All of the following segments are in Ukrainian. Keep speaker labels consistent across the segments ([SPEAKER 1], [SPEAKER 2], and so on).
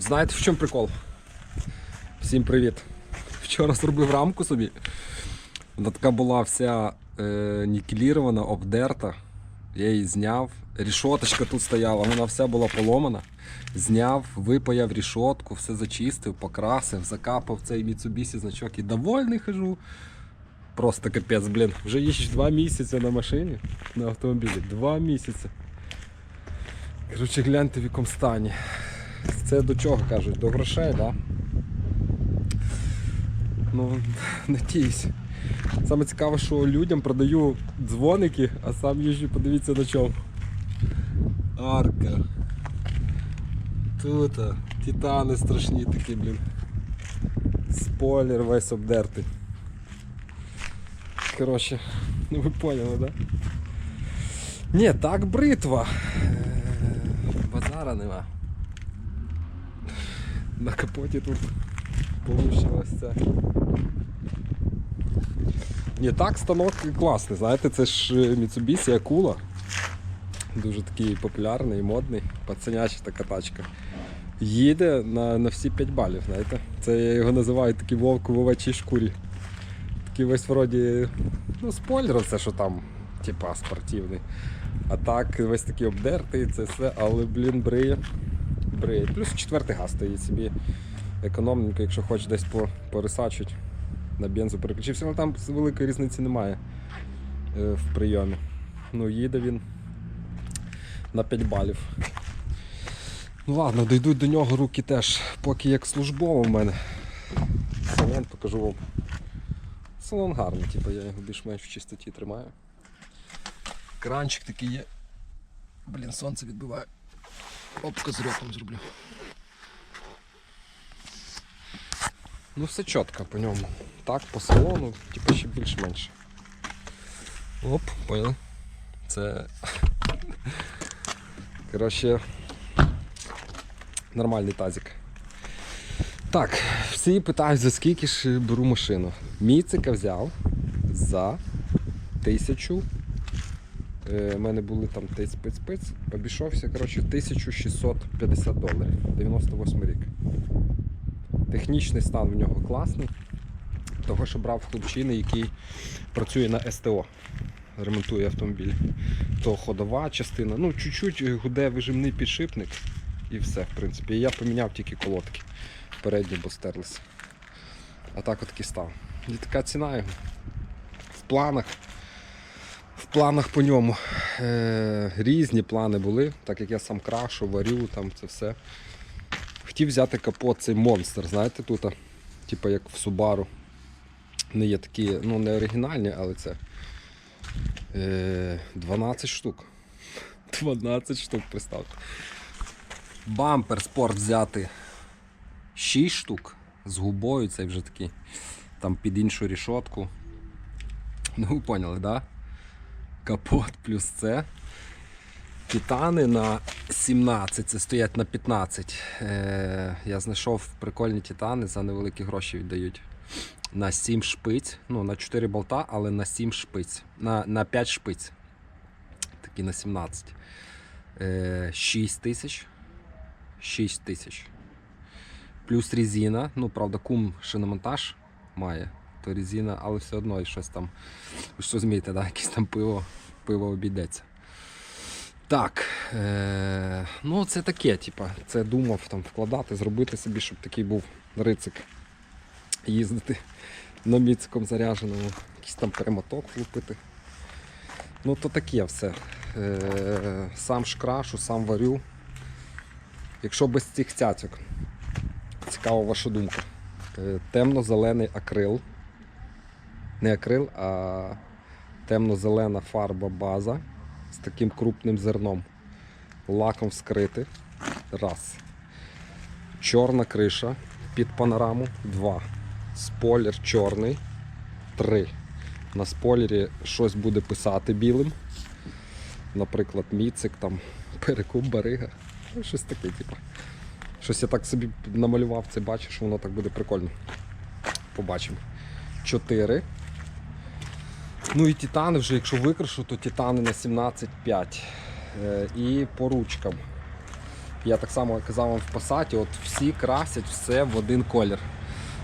[SPEAKER 1] Знаєте, в чому прикол? Всім привіт. Вчора зробив рамку собі. Вона така була вся е, нікелірована, обдерта. Я її зняв. Рішоточка тут стояла, вона вся була поломана. Зняв, випаяв рішотку, все зачистив, покрасив, закапав цей Mitsubishi значок і довольний хожу. Просто капець, блін. Вже їжджу два місяці на машині на автомобілі. Два місяці. Коротше, гляньте в якому стані. Це до чого кажуть? До грошей? Да? Ну, надіюсь. Саме цікаве, що людям продаю дзвоники, а сам їжджу, подивіться на чому. Арка. Тут титани страшні такі, блін. Спойлер весь обдертий. Коротше, ну ви поняли, да? Ні, так бритва. Е, Базара нема. На капоті тут це. Ні, так станок класний, знаєте, це ж е, Mitsubishi Акула. Дуже такий популярний, модний, пацаняча така тачка. Їде на, на всі 5 балів, знаєте. Це я його називаю такий вовк в овечій шкурі. Такий весь вроді, ну, спойлер, це що там, типа спортивний. А так, весь такий обдертий, це все, але, блін, бриє. Бриє. Плюс четвертий газ стоїть собі економненько, якщо хочеш десь по, порисачуть, на бензу переключився, але там великої різниці немає е, в прийомі. Ну, їде він на 5 балів. Ну ладно, дійдуть до нього руки теж, поки як службово в мене. Салон покажу вам. Салон гарний, типу, я його більш-менш в чистоті тримаю. Кранчик такий є. Блін, сонце відбиває. Оп, козирьок зроблю. Ну все чітко по ньому. Так, по салону, типу ще більш-менше. Оп, понял. Це коротше нормальний тазик. Так, всі питають, за скільки ж беру машину. Мій цика взяв за 1000 у мене були там тиць пиць пиць обійшовся коротше, 1650 доларів. 98 рік. Технічний стан в нього класний. Того, що брав хлопчини, який працює на СТО, ремонтує автомобіль. То ходова частина, ну чуть-чуть гуде вижимний підшипник і все, в принципі. І я поміняв тільки колодки передні, бо стерлися. А так от став. І така ціна його. В планах. Планах по ньому е, різні плани були, так як я сам крашу, варю, там це все. Хотів взяти капот цей монстр, знаєте, тут, типу як в Subaru. Не є такі, ну не оригінальні, але це е, 12 штук. 12 штук, представте. Бампер спорт взяти 6 штук з губою, цей вже такий, там під іншу рішотку. Ну, ви поняли, да? Капот плюс це. Титани на 17, це стоять на 15. Е, я знайшов прикольні титани, за невеликі гроші віддають. На 7 шпиць, ну на 4 болта, але на 7 шпиць. На, на 5 шпиць. Такі на 17. Е, 6 тисяч. 6 тисяч. Плюс резина. Ну, правда, кум шиномонтаж має. То резина, але все одно щось там. Ви ж да? якесь там пиво, пиво обійдеться. Так, е- ну це таке, типа, це думав там вкладати, зробити собі, щоб такий був рицик. Їздити на міциком заряженому, якийсь там перемоток влупити. Ну то таке все. Е- сам ж крашу, сам варю. Якщо без цих цяцьок, цікава ваша думка. Е, Темно-зелений акрил. Не акрил, а темно-зелена фарба база з таким крупним зерном. Лаком вскрити. Раз. Чорна криша під панораму. Два. Спойлер чорний. Три. На спойлері щось буде писати білим. Наприклад, міцик, там, перекуп, барига. Ну, щось таке, типу. Щось я так собі намалював, це бачу, що воно так буде прикольно. Побачимо. Чотири. Ну і титани вже, якщо викрашу, то титани на 17,5. Е, І по ручкам. Я так само казав вам в Passat, от всі красять все в один колір.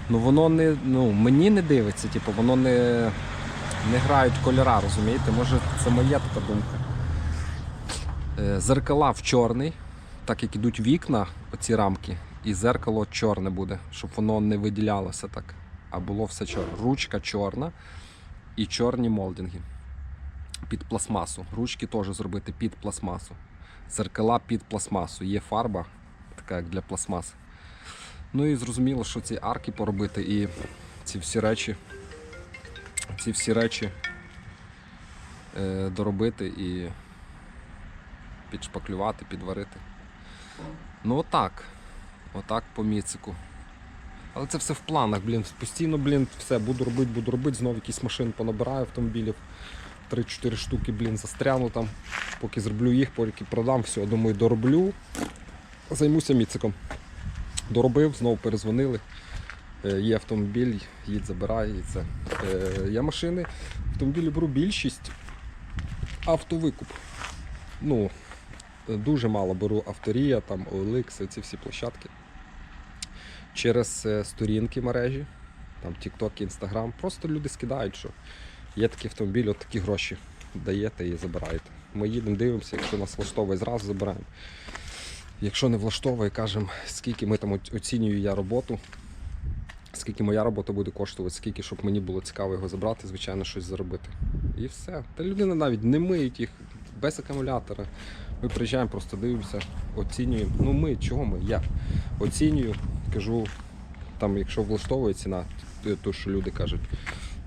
[SPEAKER 1] Ну воно не, ну, мені не дивиться, типу, воно не, не грають кольора, розумієте? Може це моя така думка. Е, Зеркала в чорний, так як ідуть вікна, оці рамки, і зеркало чорне буде, щоб воно не виділялося так. А було все чорне. Ручка чорна і чорні молдинги під пластмасу. Ручки теж зробити під пластмасу. Зеркала під пластмасу. Є фарба, така як для пластмаси. Ну і зрозуміло, що ці арки поробити і ці всі речі, ці всі речі е, доробити і підшпаклювати, підварити. Ну отак. Отак по міцику. Але це все в планах, блін. Постійно, блін, все, буду робити, буду робити, знову якісь машин понабираю автомобілів. 3-4 штуки, блін, застряну там. Поки зроблю їх, поки продам, все, думаю, дороблю. Займуся міциком. Доробив, знову перезвонили. Е, Є автомобіль, їдь, забирай і це. Е, Я машини, автомобілі беру більшість. Автовикуп. Ну, дуже мало беру авторія, там OLX, ці всі площадки. Через е, сторінки мережі, там TikTok, Instagram. Просто люди скидають, що є такий автомобіль, от такі гроші даєте і забираєте. Ми їдемо, дивимося, якщо нас влаштовує, зразу забираємо. Якщо не влаштовує, кажемо, скільки ми там оц- оцінюю я роботу, скільки моя робота буде коштувати, скільки, щоб мені було цікаво його забрати, звичайно, щось заробити. І все. Та людина навіть не миють їх без акумулятора. Ми приїжджаємо, просто дивимося, оцінюємо. Ну ми, чого ми? Я оцінюю, кажу, там, якщо влаштовує ціна, то, то що люди кажуть,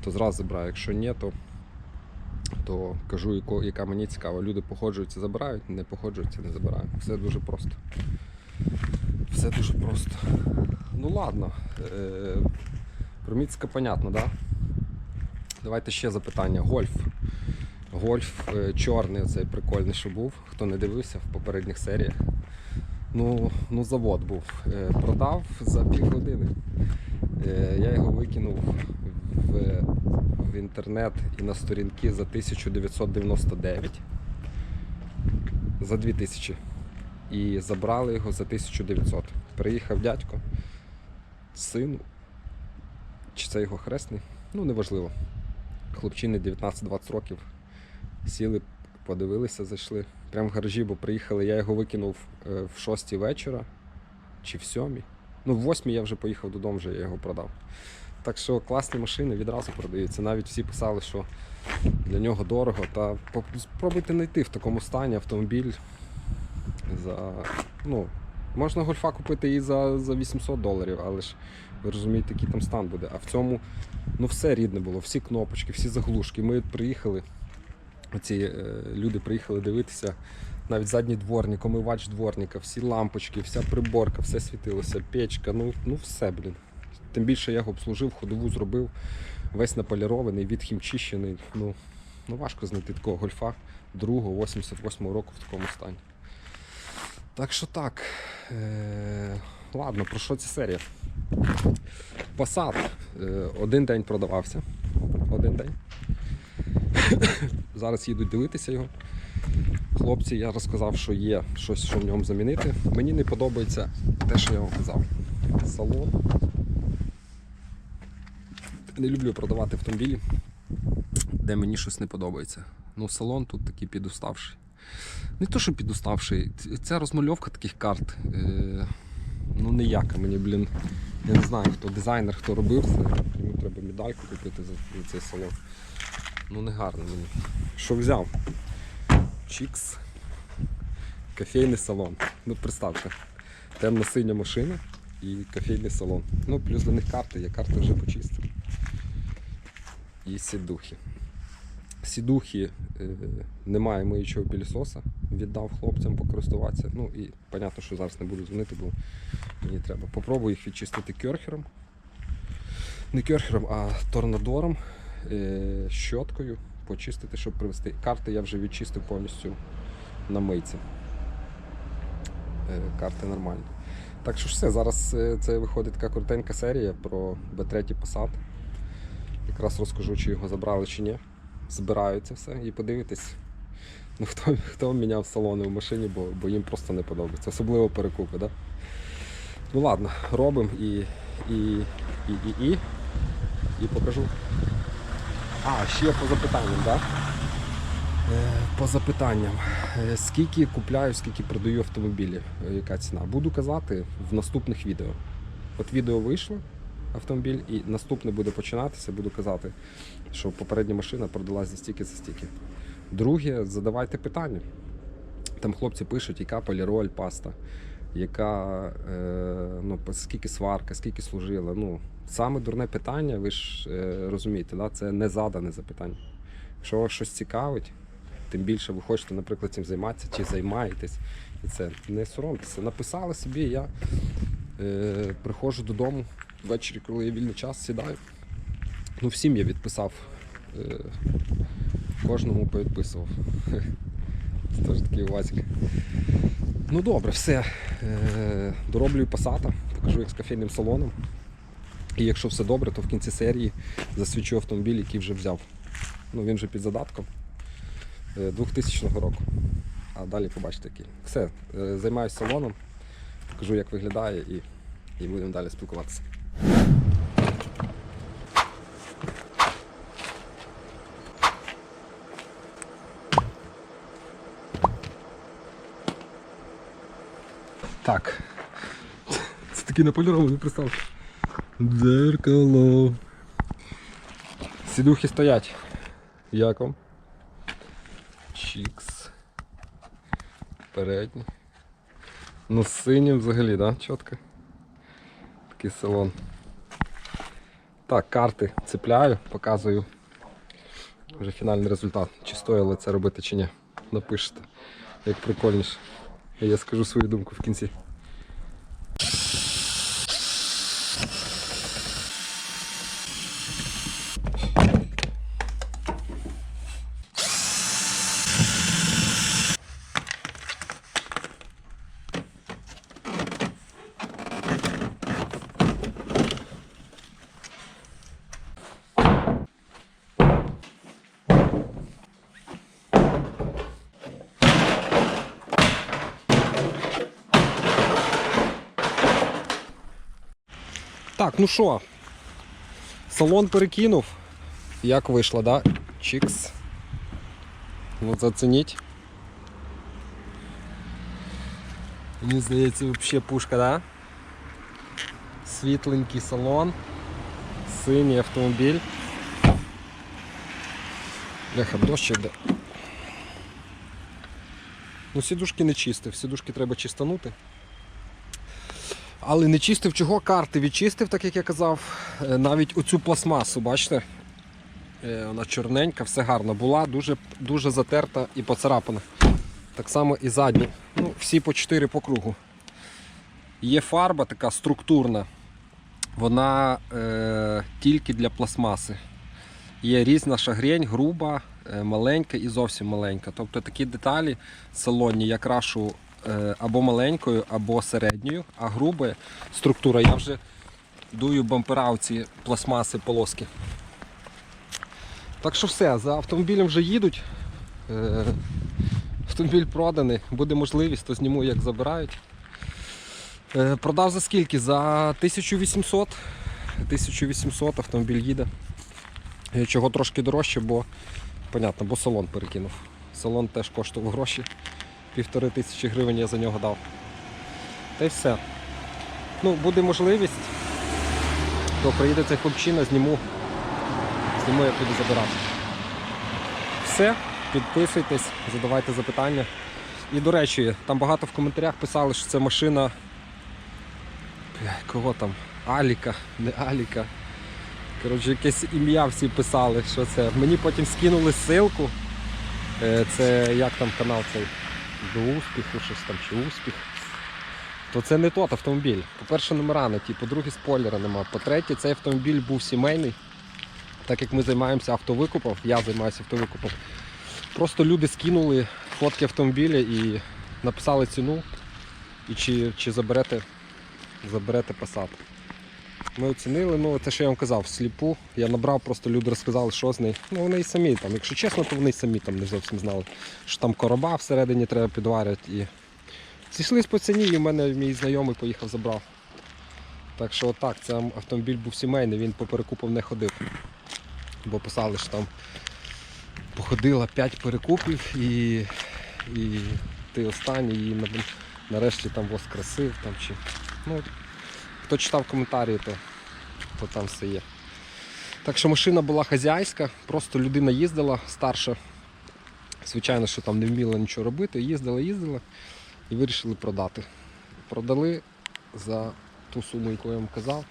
[SPEAKER 1] то зразу забираю. Якщо ні, то, то кажу, яка мені цікава. Люди походжуються, забирають, не походжуються, не забирають. Все дуже просто. Все дуже просто. Ну ладно. Е, про Міцка понятно, да? Давайте ще запитання. Гольф. Гольф е, чорний, цей прикольний, що був. Хто не дивився в попередніх серіях. Ну, ну завод був. Е, продав за півгодини. Е, я його викинув в, в інтернет і на сторінки за 1999. За 2000. І забрали його за 1900. Приїхав дядько, сину. Чи це його хресний? Ну, неважливо. Хлопчини 19-20 років. Сіли, подивилися, зайшли. Прямо в гаражі, бо приїхали. Я його викинув е, в 6 вечора чи в 7. Ну, в 8 я вже поїхав додому, вже я його продав. Так що класні машини відразу продаються. Навіть всі писали, що для нього дорого. Та спробуйте знайти в такому стані автомобіль за. Ну, можна гольфа купити і за, за 800 доларів, але ж ви розумієте, який там стан буде. А в цьому ну, все рідне було, всі кнопочки, всі заглушки. Ми приїхали, оці е, люди приїхали дивитися. Навіть задній дворник, омивач дворника, всі лампочки, вся приборка, все світилося, печка, ну, ну все, блін. Тим більше я його обслужив, ходову зробив, весь наполірований, відхімчищений. Ну, ну важко знайти такого гольфа другого 88-го року в такому стані. Так що так. Е- ладно, про що ця серія? Passat е- один день продавався. Один день. Зараз їдуть дивитися його. Хлопці, я розказав, що є щось, що в ньому замінити. Мені не подобається те, що я вам казав. Салон. Не люблю продавати автомобілі, де мені щось не подобається. Ну, салон тут такий підуставший. Не то, що підуставший, ця розмальовка таких карт. Е, ну, ніяка мені, блін. Я не знаю, хто дизайнер, хто робив це. Йому треба медальку купити за, цей салон. Ну, не гарно мені. Що взяв? Чікс. Кофейний салон. Ну, представте. Темно-синя машина і кофейний салон. Ну, плюс до них карти, я карти вже почистив. І сідухи. Сідухи е, немає миючого пілісоса, віддав хлопцям покористуватися. Ну і понятно, що зараз не буду дзвонити, бо мені треба. Попробую їх відчистити керхером. Не керхером, а торнадором, щоткою, почистити, щоб привезти. Карти я вже відчистив повністю на мийці. Е, карти нормальні. Так що ж все, зараз е, це виходить така коротенька серія про B3 Passat. Якраз розкажу, чи його забрали чи ні. Збираю все і подивитись. Ну хто, хто міняв салони в машині, бо, бо їм просто не подобається. Особливо перекупи, да? Ну ладно, робимо і, і, і, і, і, і покажу. А, ще по запитанням, так? Е, По запитанням. Е, Скільки купляю, скільки продаю автомобілів, е, яка ціна? Буду казати в наступних відео. От відео вийшло, автомобіль, і наступне буде починатися, буду казати, що попередня машина продалась за стільки, за стільки. Друге, задавайте питання. Там хлопці пишуть, яка поліроль паста, яка е, ну, скільки сварка, скільки служила. Ну, саме дурне питання, ви ж е, розумієте, да? це не задане запитання. Якщо вас щось цікавить, тим більше ви хочете, наприклад, цим займатися чи займаєтесь. І це не соромтеся. Написали собі, я е, приходжу додому ввечері, коли є вільний час, сідаю. Ну, всім я відписав. Е, кожному повідписував. Це теж такий Васик. Ну добре, все. Е, дороблюю пасата, покажу як з кофейним салоном. І якщо все добре, то в кінці серії засвічу автомобіль, який вже взяв. Ну, він вже під задатком е, 2000 року. А далі побачите який. Все, е, займаюся салоном, покажу, як виглядає і, і будемо далі спілкуватися. Так. Це такий наполірований, не представ. Дзеркало. Сідухи стоять. Як вам? Чікс. Передній. Ну, синім взагалі, да? Чітко. Такий салон. Так, карти цепляю, показую. Вже фінальний результат. Чи стоїло це робити, чи ні. Напишете, як прикольніше. Я скажу свою думку в кінці. Так, ну що, салон перекинув. Як вийшло, да? Чікс. От зацініть. Мені здається, взагалі пушка, да? Світленький салон. Синій автомобіль. Бляха, дощ йде. Ну, сідушки не чистив, сідушки треба чистанути. Але не чистив чого, карти відчистив, так як я казав. Е, Навіть оцю пластмасу, бачите? Е, Вона чорненька, все гарно була, дуже, дуже затерта і поцарапана. Так само і задні. Ну, всі по 4 по кругу. Є фарба така структурна. Вона е, тільки для пластмаси. Є різна шагрень, груба, е, маленька і зовсім маленька. Тобто такі деталі салонні я крашу або маленькою, або середньою, а груба структура я вже дую бампера в ці пластмаси полоски. Так що все, за автомобілем вже їдуть. Е, Автомобіль проданий, буде можливість, то зніму, як забирають. Е, Продав за скільки? За 1800. 1800 автомобіль їде. Е, Чого трошки дорожче, бо, понятно, бо салон перекинув. Салон теж коштував гроші. Півтори тисячі гривень я за нього дав. Та й все. Ну, буде можливість, то приїде цей хлопчина, зніму. Зніму, як буду забирати. Все, підписуйтесь, задавайте запитання. І до речі, там багато в коментарях писали, що це машина. Кого там? Аліка, не Аліка. Коротше, якесь ім'я всі писали, що це. Мені потім скинули ссылку. Е, Це як там канал цей до успіху, щось там чи успіх. То це не тот автомобіль. По-перше, номера не ті, по-друге, спойлера нема. По-третє, цей автомобіль був сімейний. Так як ми займаємося автовикупом, я займаюся автовикупом. Просто люди скинули фотки автомобіля і написали ціну. І чи, чи заберете, заберете Passat. Ми оцінили, ну те, що я вам казав, сліпу. Я набрав, просто люди розказали, що з нею. Ну вони і самі там, якщо чесно, то вони й самі там не зовсім знали, що там короба всередині треба підварити. І... Зійшлись по ціні, і в мене мій знайомий поїхав забрав. Так що отак, це автомобіль був сімейний, він по перекупам не ходив. Бо писали, що там походила 5 перекупів і, і ти останній і нарешті там воскресив там чи. Ну, хто читав коментарі, то, то там все є. Так що машина була хазяйська, просто людина їздила старша. Звичайно, що там не вміла нічого робити, їздила, їздила і вирішили продати. Продали за ту суму, яку я вам казав.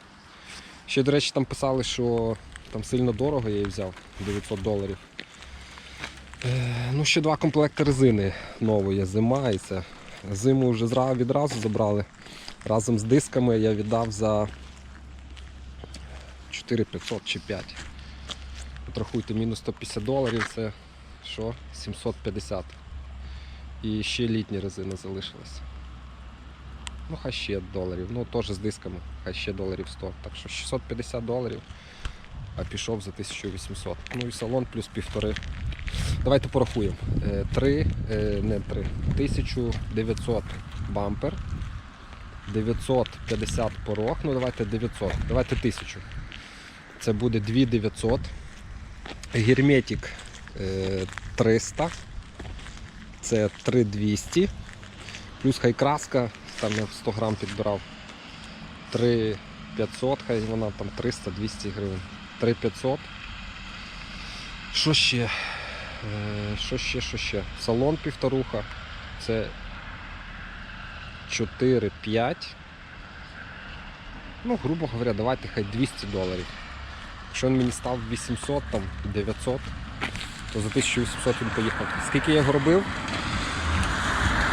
[SPEAKER 1] Ще, до речі, там писали, що там сильно дорого я її взяв 900 доларів. Е, ну, ще два комплекти резини нової, зима і це. Зиму вже відразу забрали. Разом з дисками я віддав за 4500 чи 5. От рахуйте, мінус 150 доларів це що? 750. І ще літня резина залишилась. Ну, хай ще доларів. Ну, теж з дисками, хай ще доларів 100. Так що 650 доларів, а пішов за 1800. Ну і салон плюс півтори. Давайте порахуємо. 3, не 3, 1900 бампер. 950 порог, ну давайте 900, давайте 1000. Це буде 2900. Герметик е, 300. Це 3200. Плюс хай краска, там я 100 грам підбирав. 3500, хай вона там 300-200 гривень. 3500. Що ще? Е, Що ще, що ще? Салон півторуха. Це 4-5. Ну, грубо говоря, давайте хай 200 доларів. Якщо він мені став 800, там 900, то за 1800 він поїхав. Скільки я його робив?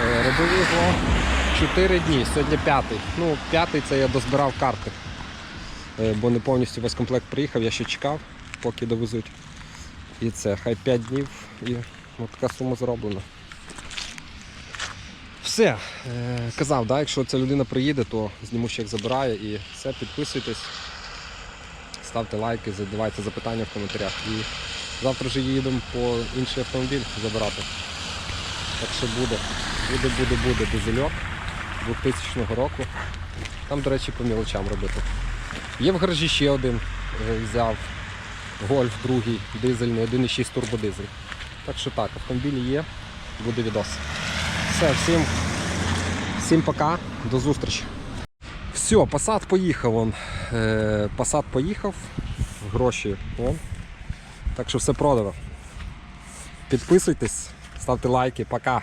[SPEAKER 1] Е, Робив його 4 дні, сьогодні п'ятий. Ну, п'ятий це я дозбирав карти. Е, Бо не повністю весь комплект приїхав, я ще чекав, поки довезуть. І це, хай 5 днів і от така сума зроблена. Все, е, казав, да, якщо ця людина приїде, то зніму ще як забирає і все, підписуйтесь, ставте лайки, задавайте запитання в коментарях. І завтра вже їдемо по інший автомобіль забирати. Так що буде, буде, буде, буде дизельок 2000 року. Там, до речі, по мілочам робити. Є в гаражі ще один, е, взяв гольф другий, дизельний, 1,6 турбодизель. Так що так, автомобілі є, буде відос. Все, всім, всім пока, до зустрічі. Все, посад поїхав. он. Посад поїхав, гроші. Вон. Так що все продано. Підписуйтесь, ставте лайки, пока.